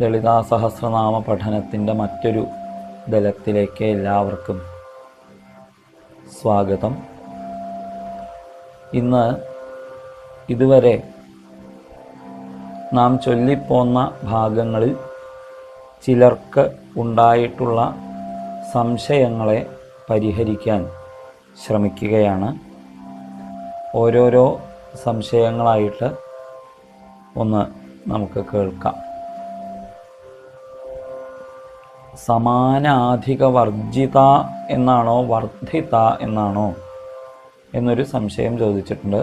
ലളിതാ സഹസ്രനാമ പഠനത്തിന്റെ മറ്റൊരു ദലത്തിലേക്ക് എല്ലാവർക്കും സ്വാഗതം. ഇന്ന് ഇതുവരെ നാം ചൊല്ലിപ്പോന്ന ഭാഗങ്ങളിൽ ചിലർക്ക് ഉണ്ടായിട്ടുള്ള സംശയങ്ങളെ പരിഹരിക്കാൻ ശ്രമിക്കുകയാണ്. ഓരോരോ സംശയങ്ങളായിട്ട് ഒന്ന് നമുക്ക് കേൾക്കാം. സമാനാധിക വർജിത എന്നാണോ വർദ്ധിത എന്നാണോ എന്നൊരു സംശയം ചോദിച്ചിട്ടുണ്ട്.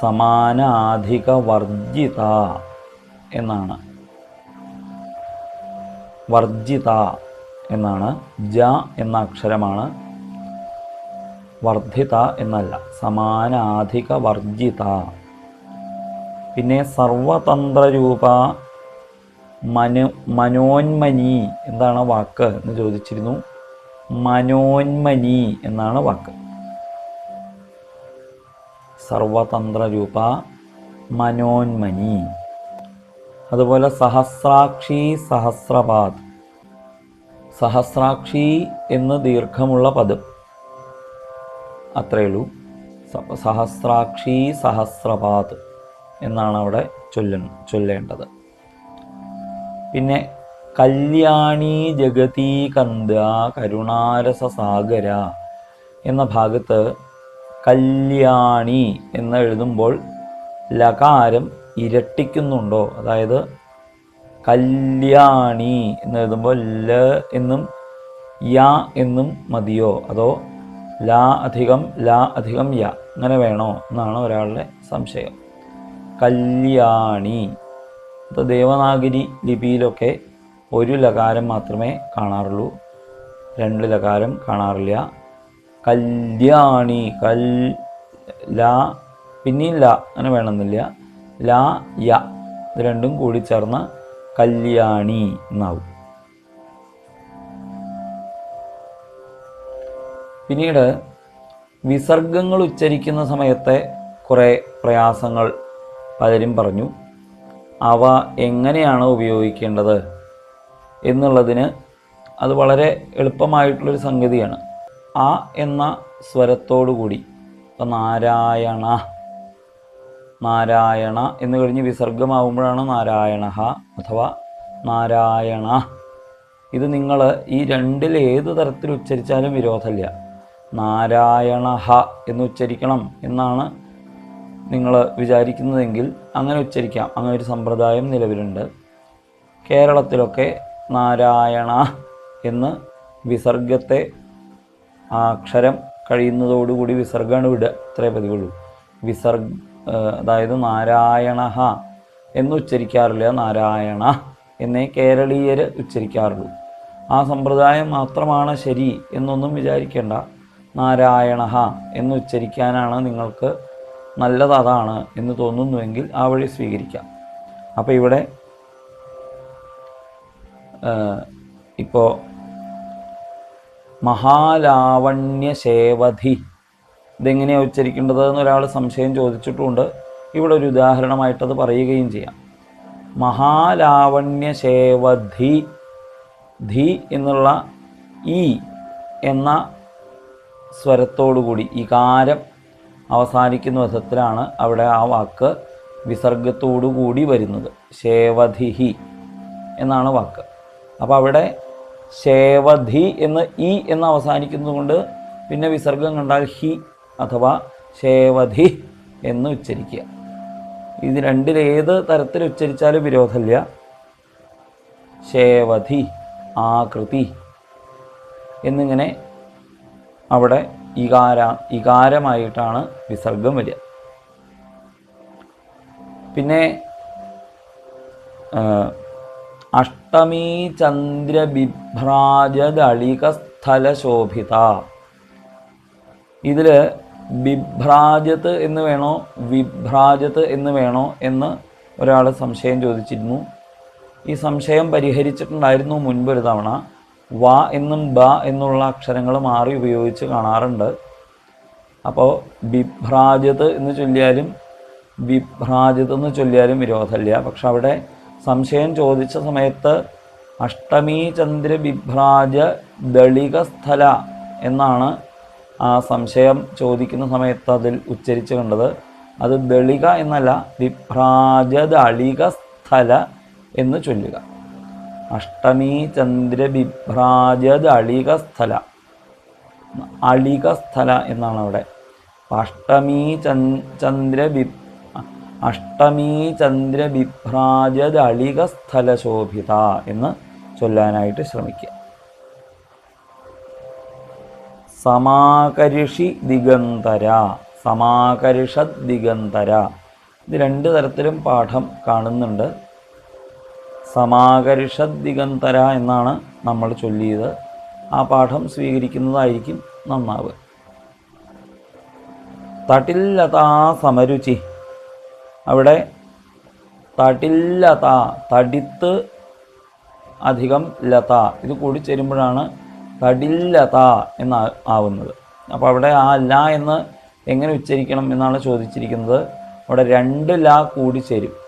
സമാനാധിക വർജിത എന്നാണ്. വർജിത എന്നാണ്. ജ എന്ന അക്ഷരമാണ്. വർദ്ധിത എന്നല്ല സമാനാധിക വർജിത പിന്നെ സർവതന്ത്രരൂപ മനു മനോന്മനി എന്താണ് വാക്ക് എന്ന് ചോദിച്ചിരുന്നു. മനോന്മനി എന്നാണ് വാക്ക്. സർവതന്ത്ര രൂപ മനോന്മനി. അതുപോലെ സഹസ്രാക്ഷി സഹസ്രപാദ്. സഹസ്രാക്ഷി എന്ന് ദീർഘമുള്ള പദം. അത്രയുള്ളൂ. സഹസ്രാക്ഷി സഹസ്രപാദ് എന്നാണ് അവിടെ ചൊല്ല ചൊല്ലേണ്ടത്. പിന്നെ കല്യാണി ജഗതി കന്ദ കരുണാരസ സാഗര എന്ന ഭാഗത്ത് കല്യാണി എന്ന് എഴുതുമ്പോൾ ലകാരം ഇരട്ടിക്കുന്നുണ്ടോ? അതായത് കല്യാണി എന്ന് എഴുതുമ്പോൾ ല എന്നും യ എന്നും മതിയോ? അതോ ല അധികം ല അധികം യ അങ്ങനെ വേണോ? എന്നാണ് ഒരാളുടെ സംശയം. കല്യാണി ഇത് ദേവനാഗരി ലിപിയിലൊക്കെ ഒരു ലകാരം മാത്രമേ കാണാറുള്ളൂ. രണ്ട് ലകാരം കാണാറില്ല. കല്യാണി കൽ ല പിന്നെയും ല അങ്ങനെ വേണമെന്നില്ല. ല യ ഇത് രണ്ടും കൂടി ചേർന്ന കല്യാണി എന്നാവും. പിന്നീട് വിസർഗങ്ങൾ ഉച്ചരിക്കുന്ന സമയത്തെ കുറേ പ്രയാസങ്ങൾ പലരും പറഞ്ഞു. അവ എങ്ങനെയാണ് ഉപയോഗിക്കേണ്ടത് എന്നുള്ളതിന് അത് വളരെ എളുപ്പമായിട്ടുള്ളൊരു സംഗതിയാണ്. ആ എന്ന സ്വരത്തോടു കൂടി ഇപ്പം നാരായണ നാരായണ എന്ന് കഴിഞ്ഞ് വിസർഗമാവുമ്പോഴാണ് നാരായണ അഥവാ നാരായണ. ഇത് നിങ്ങൾ ഈ രണ്ടിൽ ഏത് തരത്തിൽ ഉച്ചരിച്ചാലും വിരോധമില്ല. നാരായണ എന്ന് ഉച്ചരിക്കണം എന്നാണ് നിങ്ങൾ വിചാരിക്കുന്നതെങ്കിൽ അങ്ങനെ ഉച്ചരിക്കാം. അങ്ങനെ ഒരു സമ്പ്രദായം നിലവിലുണ്ട്. കേരളത്തിലൊക്കെ നാരായണ എന്ന് വിസർഗത്തെ അക്ഷരം കഴിയുന്നതോടുകൂടി വിസർഗമാണ് വിടുക ഇത്രേ പതിവുള്ളൂ. വിസർഗ അതായത് നാരായണ എന്ന് ഉച്ചരിക്കാറില്ല. നാരായണ എന്നേ കേരളീയർ ഉച്ചരിക്കാറുള്ളൂ. ആ സമ്പ്രദായം മാത്രമാണ് ശരി എന്നൊന്നും വിചാരിക്കേണ്ട. നാരായണ എന്ന് ഉച്ചരിക്കാനാണ് നിങ്ങൾക്ക് നല്ലത് അതാണ് എന്ന് തോന്നുന്നുവെങ്കിൽ ആ വഴി സ്വീകരിക്കാം. അപ്പോൾ ഇവിടെ ഇപ്പോൾ മഹാലാവണ്യ ശേവധി ഇതെങ്ങനെയാണ് ഉച്ചരിക്കേണ്ടത് ഒരാൾ സംശയം ചോദിച്ചിട്ടുമുണ്ട് ഇവിടെ ഒരു ഉദാഹരണമായിട്ടത് പറയുകയും ചെയ്യാം. മഹാലാവണ്യ സേവധി ധി എന്നുള്ള ഈ എന്ന സ്വരത്തോടുകൂടി ഇകാരം അവസാനിക്കുന്ന വിധത്തിലാണ് അവിടെ ആ വാക്ക് വിസർഗത്തോടുകൂടി വരുന്നത്. ശേവധിഹി എന്നാണ് വാക്ക്. അപ്പോൾ അവിടെ ശേവധി എന്ന് ഇ എന്ന് അവസാനിക്കുന്നതുകൊണ്ട് പിന്നെ വിസർഗം കണ്ടാൽ ഹി അഥവാ ശേവധി എന്ന് ഉച്ചരിക്കുക. ഇത് രണ്ടിലേത് തരത്തിൽ ഉച്ചരിച്ചാലും വിരോധമില്ല. ശേവധി ആകൃതി എന്നിങ്ങനെ അവിടെ ഇകാര ഇകാരമായിട്ടാണ് വിസർഗം വരിക. പിന്നെ അഷ്ടമീ ചന്ദ്രബിഭ്രാജദളികസ്ഥലശോഭിത ഇതിൽ ബിഭ്രാജത്ത് എന്ന് വേണോ വിഭ്രാജത്ത് എന്ന് വേണോ എന്ന് ഒരാൾ സംശയം ചോദിച്ചിരുന്നു. ഈ സംശയം പരിഹരിച്ചിട്ടുണ്ടായിരുന്നു മുൻപൊരു തവണ. വ എന്നും ബ എന്നുള്ള അക്ഷരങ്ങൾ മാറി ഉപയോഗിച്ച് കാണാറുണ്ട്. അപ്പോൾ ബിഭ്രാജത് എന്ന് ചൊല്ലിയാലും വിഭ്രാജത്ത് എന്ന് ചൊല്ലിയാലും വിരോധമല്ല. പക്ഷെ അവിടെ സംശയം ചോദിച്ച സമയത്ത് അഷ്ടമി ചന്ദ്ര ബിഭ്രാജ ദളിക സ്ഥല എന്നാണ് ആ സംശയം ചോദിക്കുന്ന സമയത്ത് അതിൽ ഉച്ചരിച്ച് കണ്ടത്. അത് ദളിക എന്നല്ല വിഭ്രാജ ദളിക സ്ഥല എന്ന് ചൊല്ലുക. അഷ്ടമീ ചന്ദ്ര ബിഭ്രാജ അളികസ്ഥല അളിക സ്ഥല എന്നാണ് അവിടെ അഷ്ടമി അഷ്ടമീ അഷ്ടമി ചന്ദ്ര ബി അഷ്ടമീ ചന്ദ്ര ബിഭ്രാജ അളിക സ്ഥല ശോഭിത എന്ന് ചൊല്ലാനായിട്ട് ശ്രമിക്കുക സമാകരിഷി ദിഗന്തര സമാകരിഷ ദിഗന്തര ഇത് രണ്ട് തരത്തിലും പാഠം കാണുന്നുണ്ട്. സമാകരിഷത് ദിഗന്തര എന്നാണ് നമ്മൾ ചൊല്ലിയത്. ആ പാഠം സ്വീകരിക്കുന്നതായിരിക്കും നന്നാവ്. തട്ടില്ലതാ സമരുചി. അവിടെ തടില്ലത തടിത്ത് അധികം ലത. ഇത് കൂടി ചേരുമ്പോഴാണ് തടില്ലത എന്ന് ആവുന്നത്. അപ്പോൾ അവിടെ ആ ല എന്ന് എങ്ങനെ ഉച്ചരിക്കണം എന്നാണ് ചോദിച്ചിരിക്കുന്നത്. അവിടെ രണ്ട് ല കൂടി ചേരും.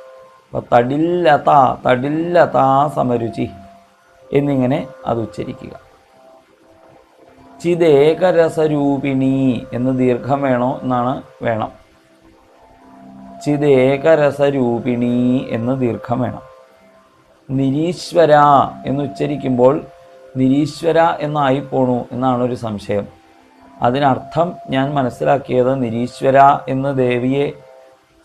അപ്പോൾ തടില്ലത തടില്ലത സമരുചി എന്നിങ്ങനെ അത് ഉച്ചരിക്കുക. ചിതേകരസരൂപിണി എന്ന് ദീർഘം വേണോ എന്നാണ് വേണം. ചിതേകരസരൂപിണി എന്ന് ദീർഘം വേണം. നിരീശ്വര എന്ന് ഉച്ചരിക്കുമ്പോൾ നിരീശ്വര എന്നായി പോണു എന്നാണ് ഒരു സംശയം. അതിനർത്ഥം ഞാൻ മനസ്സിലാക്കിയത് നിരീശ്വര എന്ന് ദേവിയെ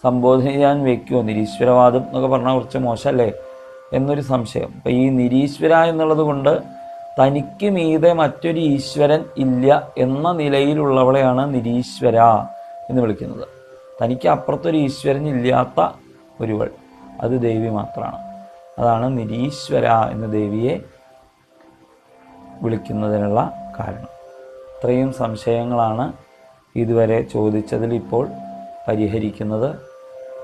സംബോധന ചെയ്യാൻ വെക്കുമോ നിരീശ്വരവാദം എന്നൊക്കെ പറഞ്ഞാൽ കുറച്ച് മോശമല്ലേ? എന്നൊരു സംശയം. അപ്പം ഈ നിരീശ്വര എന്നുള്ളത് കൊണ്ട് തനിക്ക് മീതെ മറ്റൊരു ഈശ്വരൻ ഇല്ല എന്ന നിലയിലുള്ളവളെയാണ് നിരീശ്വര എന്ന് വിളിക്കുന്നത്. തനിക്ക് അപ്പുറത്തൊരു ഈശ്വരൻ ഇല്ലാത്ത ഒരുവൾ. അത് ദേവി മാത്രമാണ് അതാണ് നിരീശ്വര എന്ന ദേവിയെ വിളിക്കുന്നതിനുള്ള കാരണം. ഇത്രയും സംശയങ്ങളാണ് ഇതുവരെ ചോദിച്ചതിൽ ഇപ്പോൾ പരിഹരിക്കുന്നത്.